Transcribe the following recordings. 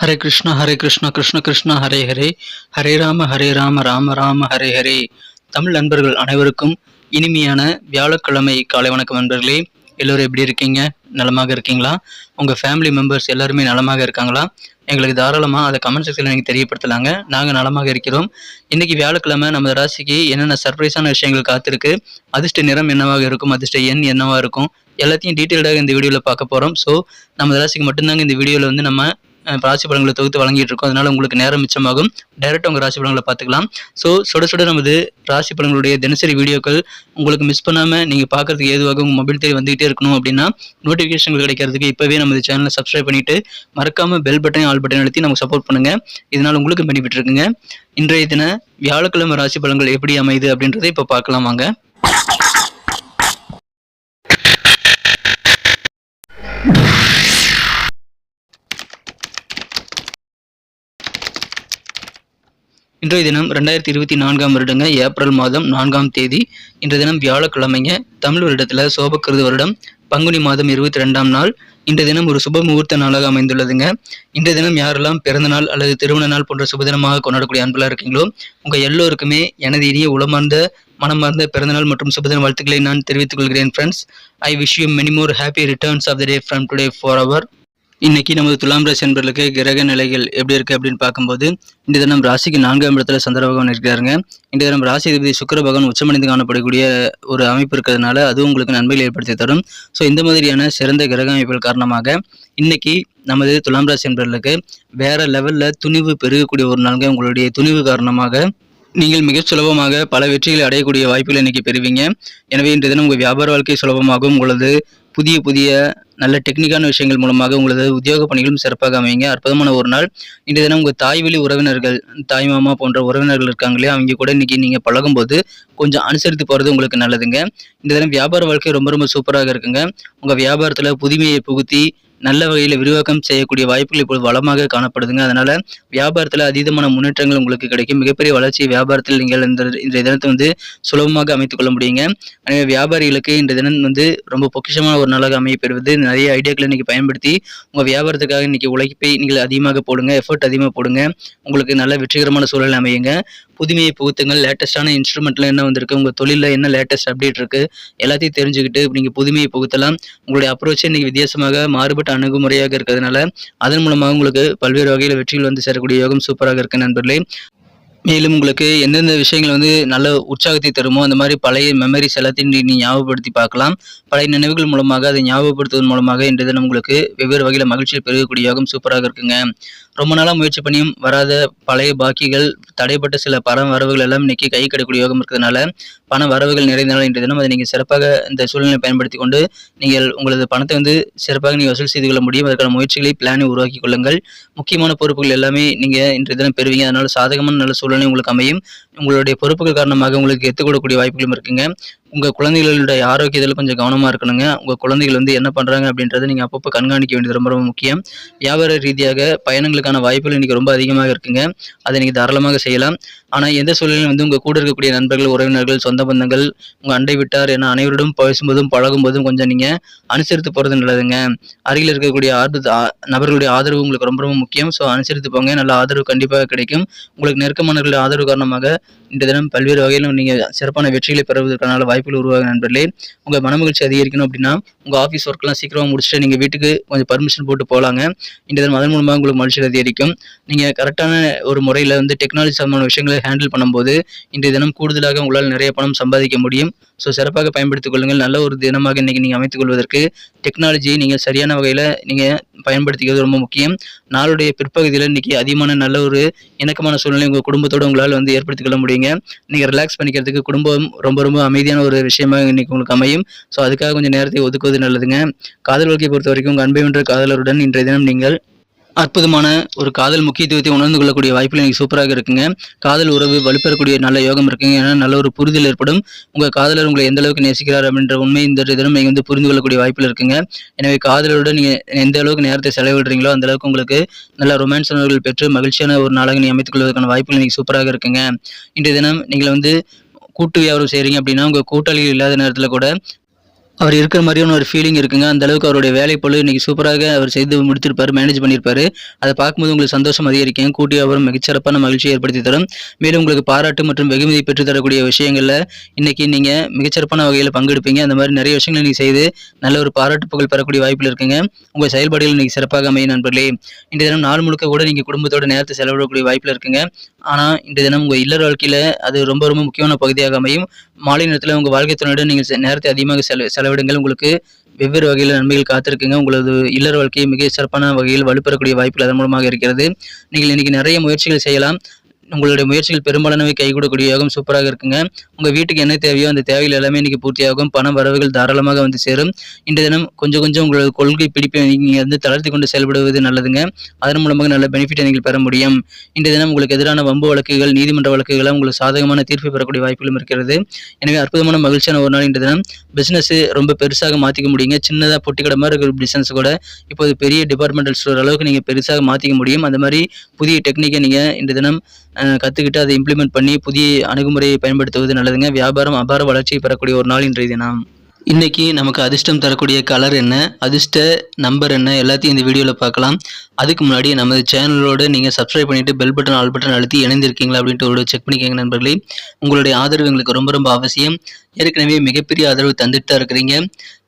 ஹரே கிருஷ்ணா ஹரே கிருஷ்ணா கிருஷ்ண கிருஷ்ணா ஹரே ஹரே. ஹரே ராம ஹரே ராம ராம ராம ஹரே ஹரே. தமிழ் நண்பர்கள் அனைவருக்கும் இனிமையான வியாழக்கிழமை காலை வணக்கம் நண்பர்களே. எல்லோரும் எப்படி இருக்கீங்க? நலமாக இருக்கீங்களா? உங்கள் ஃபேமிலி மெம்பர்ஸ் எல்லாருமே நலமாக இருக்காங்களா? எங்களுக்கு தாராளமாக அதை கமெண்ட் செக்ஷனில் நீங்கள் தெரியப்படுத்தலாங்க. நாங்கள் நலமாக இருக்கிறோம். இன்றைக்கி வியாழக்கிழமை நம்ம ராசிக்கு என்னென்ன சர்ப்ரைஸான விஷயங்கள் காத்திருக்கு? அதிர்ஷ்ட நிறம் என்னவாக இருக்கும்? அதிர்ஷ்ட எண் என்னவாக இருக்கும்? எல்லாத்தையும் டீட்டெயில்டாக இந்த வீடியோவில் பார்க்க போகிறோம் ஸோ நம்ம ராசிக்கு மட்டும்தாங்க இந்த வீடியோவில் வந்து நம்ம ராசி பலன்களை தொகுத்து வழங்கிட்டு இருக்கோம். அதனால உங்களுக்கு நேரம் மிச்சமாகும். டைரெக்டாக உங்கள் ராசி பலன்களை பார்த்துக்கலாம். ஸோ சுட சுட நமது ராசி பலன்களுடைய தினசரி வீடியோக்கள் உங்களுக்கு மிஸ் பண்ணாமல் நீங்கள் பார்க்கறதுக்கு ஏதுவாக உங்கள் மொபைல் தேடி வந்துகிட்டே இருக்கணும் அப்படின்னா நோட்டிஃபிகேஷன்கள் கிடைக்கிறதுக்கு இப்போவே நம்ம சேனலை சப்ஸ்கிரைப் பண்ணிட்டு மறக்காமல் பெல் பட்டன் ஆல் பட்டன் அழுத்தி நமக்கு சப்போர்ட் பண்ணுங்க. இதனால் உங்களுக்கு பெனிஃபிட் இருக்குங்க. இன்றைய தின வியாழக்கிழமை ராசி பலன்கள் எப்படி அமையுது அப்படின்றத இப்போ பார்க்கலாம் வாங்க. இன்றைய தினம் ரெண்டாயிரத்தி இருபத்தி நான்காம் வருடங்க ஏப்ரல் மாதம் நான்காம் தேதி. இன்றைய தினம் வியாழக்கிழமைங்க தமிழ் வருடத்தில் சோபக்கிருது வருடம் பங்குனி மாதம் இருபத்தி ரெண்டாம் நாள். இன்றைய தினம் ஒரு சுப முகூர்த்த நாளாக அமைந்துள்ளதுங்க. இன்றைய தினம் யாரெல்லாம் பிறந்த நாள் அல்லது திருமண நாள் போன்ற சுபதினமாக கொண்டாடக்கூடிய அன்பலாக இருக்கீங்களோ உங்கள் எல்லோருக்குமே எனது இனிய உளமார்ந்த மனமார்ந்த பிறந்தநாள் மற்றும் சுபதின வாழ்த்துக்களை நான் தெரிவித்துக் கொள்கிறேன் friends I wish you many more happy returns of the day from today for our இன்னைக்கு நமது துலாம் ராசி என்பர்களுக்கு கிரக நிலைகள் எப்படி இருக்கு அப்படின்னு பார்க்கும்போது இந்த தினம் ராசிக்கு நான்காம் இடத்துல சந்திர பகவான் இருக்கிறாருங்க. இந்த தினம் ராசி அதிபதி சுக்கர பகவான் உச்சமடைந்து காணப்படக்கூடிய ஒரு அமைப்பு இருக்கிறதுனால அதுவும் உங்களுக்கு நன்மைகள் ஏற்படுத்தி தரும். ஸோ இந்த மாதிரியான சிறந்த கிரக அமைப்புகள் காரணமாக இன்னைக்கு நமது துலாம் ராசி என்பர்களுக்கு வேற லெவல்ல துணிவு பெருகக்கூடிய ஒரு நாளுங்க. உங்களுடைய துணிவு காரணமாக நீங்கள் மிக சுலபமாக பல வெற்றிகளை அடையக்கூடிய வாய்ப்புகளை இன்னைக்கு பெறுவீங்க. எனவே இன்றைய தினம் உங்கள் வியாபார வாழ்க்கை சுலபமாகும். உங்களது புதிய புதிய நல்ல டெக்னிக்கான விஷயங்கள் மூலமாக உங்களது உத்தியோக பணிகளும் சிறப்பாக அமையுங்க. அற்புதமான ஒரு நாள். இன்றைய தினம் உங்கள் தாய் வழி உறவினர்கள் தாய் மாமா போன்ற உறவினர்கள் இருக்காங்களே அவங்க கூட இன்றைக்கி நீங்கள் பழகும்போது கொஞ்சம் அனுசரித்து போகிறது உங்களுக்கு நல்லதுங்க. இந்த தினம் வியாபார வாழ்க்கை ரொம்ப ரொம்ப சூப்பராக இருக்குங்க. உங்கள் வியாபாரத்தில் புதுமையை புகுத்தி நல்ல வகையில் விரிவாக்கம் செய்யக்கூடிய வாய்ப்புகள் இப்போது வளமாக காணப்படுதுங்க. அதனால் வியாபாரத்தில் அதீதமான முன்னேற்றங்கள் உங்களுக்கு கிடைக்கும். மிகப்பெரிய வளர்ச்சி வியாபாரத்தில் நீங்கள் இந்த இன்றைய தினத்தை வந்து சுலபமாக அமைத்துக் கொள்ள முடியுங்க. எனவே வியாபாரிகளுக்கு இந்த தினம் வந்து ரொம்ப பொக்கிஷமான ஒரு நாளாக அமைய பெறுவது நிறைய ஐடியாக்களை இன்றைக்கி பயன்படுத்தி உங்கள் வியாபாரத்துக்காக இன்றைக்கி உழைப்பை நீங்கள் அதிகமாக போடுங்க எஃபர்ட் அதிகமாக போடுங்க. உங்களுக்கு நல்ல வெற்றிகரமான சூழல் அமையுங்க. புதுமையை புகுத்துங்கள். லேட்டஸ்டான இன்ஸ்ட்ருமெண்ட்ல என்ன வந்திருக்கு? உங்கள் தொழிலில் என்ன லேட்டஸ்ட் அப்டேட் இருக்கு? எல்லாத்தையும் தெரிஞ்சுக்கிட்டு நீங்கள் புதுமையை புகுத்தலாம். உங்களுடைய அப்ரோச்சே இன்னைக்கு வித்தியாசமாக மாறுபட்ட அணுகுமுறையாக இருக்கிறதுனால அதன் மூலமாக உங்களுக்கு பல்வேறு வகையில் வெற்றிகள் வந்து சேரக்கூடிய யோகம் சூப்பராக இருக்கு நண்பர்களே. மேலும் உங்களுக்கு எந்தெந்த விஷயங்கள் வந்து நல்ல உற்சாகத்தை தருமோ அந்த மாதிரி பழைய மெமரிஸ் எல்லாத்தையும் நீ ஞாபகப்படுத்தி பார்க்கலாம். பழைய நினைவுகள் மூலமாக அதை ஞாபகப்படுத்துவதன் மூலமாக இன்றைய தினம் உங்களுக்கு வெவ்வேறு வகையில் மகிழ்ச்சியை பெருகக்கூடிய யோகம் சூப்பராக இருக்குங்க. ரொம்ப நாளாக முயற்சி பண்ணியும் வராத பழைய பாக்கிகள் தடைப்பட்ட சில பரம் வரவுகள் எல்லாம் இன்னைக்கு கை கிடைக்கூடிய யோகம் இருக்கிறதுனால பண வரவுகள் நிறைந்தனால இன்றைய தினம். அதை நீங்கள் சிறப்பாக இந்த சூழ்நிலை பயன்படுத்தி கொண்டு நீங்கள் உங்களது பணத்தை வந்து சிறப்பாக நீங்கள் வசூல் செய்து கொள்ள முடியும். அதற்கான முயற்சிகளை பிளானை உருவாக்கி கொள்ளுங்கள். முக்கியமான பொறுப்புகள் எல்லாமே நீங்கள் இன்றைய தினம் பெறுவீங்க. அதனால் சாதகமான நல்ல சூழ்நிலை உங்களுக்கு அமையும். உங்களுடைய பொறுப்புகள் காரணமாக உங்களுக்கு எடுத்துக்கொள்ளக்கூடிய வாய்ப்புகளும் இருக்குங்க. உங்கள் குழந்தைகளுடைய ஆரோக்கியத்தில் கொஞ்சம் கவனமாக இருக்கணுங்க. உங்கள் குழந்தைகள் வந்து என்ன பண்ணுறாங்க அப்படின்றத நீங்கள் அப்பப்போ கண்காணிக்க வேண்டியது ரொம்ப ரொம்ப முக்கியம். வியாபார ரீதியாக பயணங்களுக்கான வாய்ப்புகள் இன்றைக்கி ரொம்ப அதிகமாக இருக்குங்க. அதை நீங்கள் தாராளமாக செய்யலாம். ஆனால் எந்த சூழ்நிலையும் வந்து உங்கள் கூட இருக்கக்கூடிய நண்பர்கள் உறவினர்கள் சொந்த பந்தங்கள் உங்கள் அண்டை விட்டார் என அனைவரிடம் பேசும்போதும் பழகும்போதும் கொஞ்சம் நீங்கள் அனுசரித்து போகிறது நல்லதுங்க. அருகில் இருக்கக்கூடிய ஆர்வ நபர்களுடைய ஆதரவு உங்களுக்கு ரொம்ப ரொம்ப முக்கியம். ஸோ அனுசரித்து போங்க. நல்ல ஆதரவு கண்டிப்பாக கிடைக்கும். உங்களுக்கு நெருக்கமானவர்களுடைய ஆதரவு காரணமாக இந்த தினம் பல்வேறு வகையிலும் நீங்கள் சிறப்பான வெற்றிகளை பெறுவதற்கான வாய்ப்புகள் உருவாக நண்பர்களே உங்கள் மனமகிழ்ச்சி அதிகரிக்கணும் அப்படின்னா உங்கள் ஆஃபீஸ் ஒர்க்லாம் சீக்கிரமாக முடிச்சுட்டு நீங்கள் வீட்டுக்கு கொஞ்சம் பர்மிஷன் போட்டு போகலாங்க இந்த தினம் அதன் மூலமாக உங்களுக்கு மகிழ்ச்சி அதிகரிக்கும். நீங்கள் கரெக்டான ஒரு முறையில் வந்து டெக்னாலஜி சம்பந்தமான விஷயங்களை ஹேண்டில் பண்ணும்போது இன்றைய தினம் கூடுதலாக உங்களால் நிறைய பணம் சம்பாதிக்க முடியும். ஸோ சிறப்பாக பயன்படுத்திக் கொள்ளுங்கள். நல்ல ஒரு தினமாக இன்றைக்கி நீங்கள் அமைத்துக் கொள்வதற்கு டெக்னாலஜியை நீங்கள் சரியான வகையில் நீங்கள் பயன்படுத்திக்கிறது ரொம்ப முக்கியம். நாளுடைய பிற்பகுதியில் இன்றைக்கி அதிகமான நல்ல ஒரு இணக்கமான சூழ்நிலை உங்கள் குடும்பத்தோடு உங்களால் வந்து ஏற்படுத்திக் கொள்ள முடியுங்க. நீங்கள் ரிலாக்ஸ் பண்ணிக்கிறதுக்கு குடும்பம் ரொம்ப ரொம்ப அமைதியான ஒரு விஷயமாக இன்றைக்கி உங்களுக்கு அமையும். ஸோ அதுக்காக கொஞ்சம் நேரத்தை ஒதுக்குவது நல்லதுங்க. காதல் வாழ்க்கையை பொறுத்த வரைக்கும் உங்கள் அன்பை வென்ற காதலருடன் இன்றைய தினம் நீங்கள் அற்புதமான ஒரு காதல் முக்கியத்துவத்தை உணர்ந்து கொள்ளக்கூடிய வாய்ப்புகள் எனக்கு சூப்பராக இருக்குங்க. காதல் உறவு வலுப்பெறக்கூடிய நல்ல யோகம் இருக்குங்க. ஏன்னா நல்ல ஒரு புரிதல் ஏற்படும். உங்கள் காதலர் உங்களை எந்த அளவுக்கு நேசிக்கிறார் அப்படின்ற உண்மை இந்த தினம் நீங்கள் வந்து புரிந்து கொள்ளக்கூடிய வாய்ப்பில் இருக்குங்க. எனவே காதலோட நீங்கள் எந்த அளவுக்கு நேரத்தை செலவிடுறீங்களோ அந்த அளவுக்கு உங்களுக்கு நல்ல ரொமான்ஸ் உணர்வுகள் பெற்று மகிழ்ச்சியான ஒரு நாளாக நீ அமைத்துக் கொள்வதற்கான வாய்ப்புகள் நீங்கள் சூப்பராக இருக்குங்க. இன்றைய தினம் நீங்கள் வந்து கூட்டு வியாபாரம் செய்கிறீங்க அப்படின்னா உங்கள் கூட்டாளிகள் இல்லாத நேரத்தில் கூட அவர் இருக்கிற மாதிரியான ஒரு ஃபீலிங் இருக்குங்க. அந்த அளவுக்கு அவருடைய வேலை பளு இன்னைக்கு சூப்பராக அவர் செய்து முடித்திருப்பார் மேனேஜ் பண்ணியிருப்பாரு அதை பார்க்கும்போது உங்களுக்கு சந்தோஷம் அதிகரிக்கும். கூட்டி அவரும் மிகச்சிறப்பான மகிழ்ச்சியை ஏற்படுத்தி தரும். மேலும் உங்களுக்கு பாராட்டு மற்றும் வெகுமதி பெற்று தரக்கூடிய விஷயங்களில் இன்னைக்கு நீங்க மிகச்சிறப்பான வகையில் பங்கெடுப்பீங்க. அந்த மாதிரி நிறைய விஷயங்களை நீங்க செய்து நல்ல ஒரு பாராட்டு புகழ் பெறக்கூடிய வாய்ப்பில் இருக்குங்க. உங்க செயல்பாடுகள் இன்னைக்கு சிறப்பாக அமையும் நண்பர்களே. இன்றைய தினம் நாள் முழுக்க கூட நீங்க குடும்பத்தோட நேரத்தை செலவிடக்கூடிய வாய்ப்பில் இருக்குங்க. ஆனால் இன்றைய தினம் உங்க இல்லற வாழ்க்கையில் அது ரொம்ப ரொம்ப முக்கியமான பகுதியாக அமையும். மாலை நேரத்தில் உங்கள் வாழ்க்கை துணையுடன் நீங்கள் நேரத்தை அதிகமாக செல செலவிடுங்கள். உங்களுக்கு வெவ்வேறு வகையில் நன்மைகள் காத்திருக்குங்க. உங்களது இல்லற வாழ்க்கையை மிக சிறப்பான வகையில் வலுப்பெறக்கூடிய வாய்ப்புகள் அதன் மூலமாக இருக்கிறது. நீங்கள் இன்னைக்கு நிறைய முயற்சிகள் செய்யலாம். உங்களுடைய முயற்சிகள் பெரும்பாலானவை கைகூடக்கூடிய யோகம் சூப்பராக இருக்குங்க. உங்கள் வீட்டுக்கு என்ன தேவையோ அந்த தேவைகள் எல்லாமே இன்றைக்கி பூர்த்தியாகும். பணம் வரவுகள் தாராளமாக வந்து சேரும். இன்றைய தினம் கொஞ்சம் கொஞ்சம் உங்களது கொள்கை பிடிப்பை நீங்கள் வந்து தளர்த்தி கொண்டு செயல்படுவது நல்லதுங்க. அதன் மூலமாக நல்ல பெனிஃபிட்டை நீங்கள் பெற முடியும். இன்றைய தினம் உங்களுக்கு எதிரான வம்பு வழக்குகள் நீதிமன்ற வழக்குகள் உங்களுக்கு சாதகமான தீர்ப்பு பெறக்கூடிய வாய்ப்புகளும் இருக்கிறது. எனவே அற்புதமான மகிழ்ச்சியான ஒரு நாள் இன்றைய தினம். பிசினஸ் ரொம்ப பெருசாக மாற்றிக்க முடியுங்க. சின்னதாக பொட்டி மாதிரி இருக்கிற பிஸ்னஸ் கூட இப்போது பெரிய டிபார்ட்மெண்டல் ஸ்டோர் அளவுக்கு நீங்கள் பெருசாக மாற்றிக்க முடியும். அந்த மாதிரி புதிய டெக்னிக்கை நீங்கள் இன்றைய தினம் கற்றுக்கிட்டு அதை இம்ப்ளிமெண்ட் பண்ணி புதிய அணுகுமுறையை பயன்படுத்துவது நல்லதுங்க. வியாபாரம் அபார வளர்ச்சியை பெறக்கூடிய ஒரு நாள் இன்றைய தினம். இன்னைக்கு நமக்கு அதிர்ஷ்டம் தரக்கூடிய கலர் என்ன? அதிர்ஷ்ட நம்பர் என்ன? எல்லாத்தையும் இந்த வீடியோவில் பார்க்கலாம். அதுக்கு முன்னாடி நமது சேனலோடு நீங்கள் சப்ஸ்கிரைப் பண்ணிவிட்டு பெல் பட்டன் ஆல் பட்டன் அழுத்தி இணைந்திருக்கீங்களா அப்படின்ட்டு ஒரு செக் பண்ணிக்கோங்க நண்பர்களே. உங்களுடைய ஆதரவு எங்களுக்கு ரொம்ப ரொம்ப அவசியம். ஏற்கனவே மிகப்பெரிய ஆதரவு தந்துட்டு தான் இருக்கிறீங்க.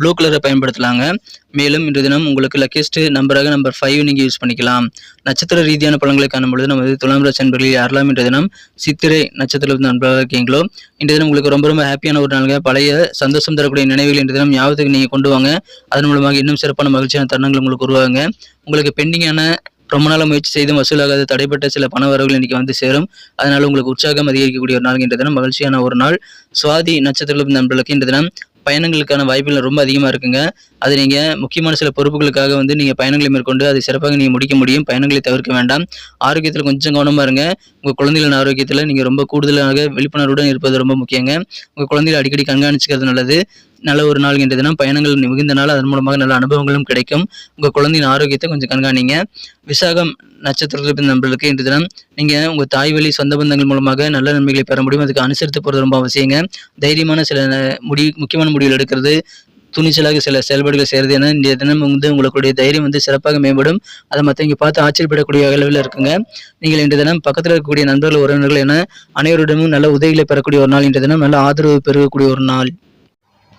ப்ளூ கலரை பயன்படுத்தலாங்க. மேலும் இன்று தினம் உங்களுக்கு லக்கியஸ்ட் நம்பராக நம்பர் ஃபைவ் நீங்கள் யூஸ் பண்ணிக்கலாம். நட்சத்திர ரீதியான பலன்களை காணும்பொழுது நமது துலாம் ராசி நண்பர்களில் யாரெல்லாம் இன்று தினம் சித்திரை நட்சத்திரத்தில் நண்பராக இருக்கீங்களோ இன்று தினம் உங்களுக்கு ரொம்ப ரொம்ப ஹாப்பியான ஒரு நாளுங்க. பழைய சந்தோஷம் தரக்கூடிய நினைவுகள் இன்று தினம் ஞாபகத்துக்கு நீங்கள் கொண்டு வாங்க. அதன் மூலமாக இன்னும் சிறப்பான மகிழ்ச்சியான தருணங்கள் உங்களுக்கு உருவாங்க உங்களுக்கு பெண்டிங்கான ரொம்ப நாள் முயற்சி செய்தும் வசூலாகாத தடைப்பட்ட சில பண வரவுகள் இன்னைக்கு வந்து சேரும். அதனால உங்களுக்கு உற்சாகம் அதிகரிக்கக்கூடிய ஒரு நாள் இன்றைய தினம். மகிழ்ச்சியான ஒரு நாள். சுவாதி நட்சத்திரத்தில் நண்பர்களுக்கு இன்றைய தினம் பயணங்களுக்கான வாய்ப்புகள் ரொம்ப அதிகமாக இருக்குங்க. அது நீங்கள் முக்கியமான சில பொறுப்புகளுக்காக வந்து நீங்கள் பயணங்களை மேற்கொண்டு அதை சிறப்பாக நீங்கள் முடிக்க முடியும். பயணங்களை தவிர்க்க வேண்டாம். ஆரோக்கியத்தில் கொஞ்சம் கவனமாக இருங்க. உங்கள் குழந்தைகளின் ஆரோக்கியத்தில் நீங்கள் ரொம்ப கூடுதலாக விழிப்புணர்வுடன் இருப்பது ரொம்ப முக்கியங்க. உங்கள் குழந்தைகளை அடிக்கடி கண்காணிச்சிக்கிறது நல்லது. நல்ல ஒரு நாள் என்ற தினம் பயணங்கள் மிகுந்த நாள். அதன் மூலமாக நல்ல அனுபவங்களும் கிடைக்கும். உங்கள் குழந்தையின் ஆரோக்கியத்தை கொஞ்சம் கண்காணிங்க. விசாகம் நட்சத்திரத்தில் நம்மளுக்கு இன்று தினம் நீங்கள் உங்கள் தாய் வழி சொந்த பந்தங்கள் மூலமாக நல்ல நன்மைகளை பெற முடியும். அதுக்கு அனுசரித்து போகிறது ரொம்ப அவசியங்க. தைரியமான சில ந- முடி முக்கியமான முடிவுகள் எடுக்கிறது துணிச்சலாக சில செயல்பாடுகள் செய்கிறது என இந்த தினம் வந்து உங்களுடைய தைரியம் வந்து சிறப்பாக மேம்படும். அதை மற்றவங்க பார்த்து ஆச்சரியப்படக்கூடிய அளவில் இருக்குங்க. நீங்கள் இன்றைய தினம் பக்கத்தில் இருக்கக்கூடிய நண்பர்கள் உறவினர்கள் என அனைவரிடமும் நல்ல உதவிகளை பெறக்கூடிய ஒரு நாள் இன்றைய தினம். நல்ல ஆதரவு பெறக்கூடிய ஒரு நாள்.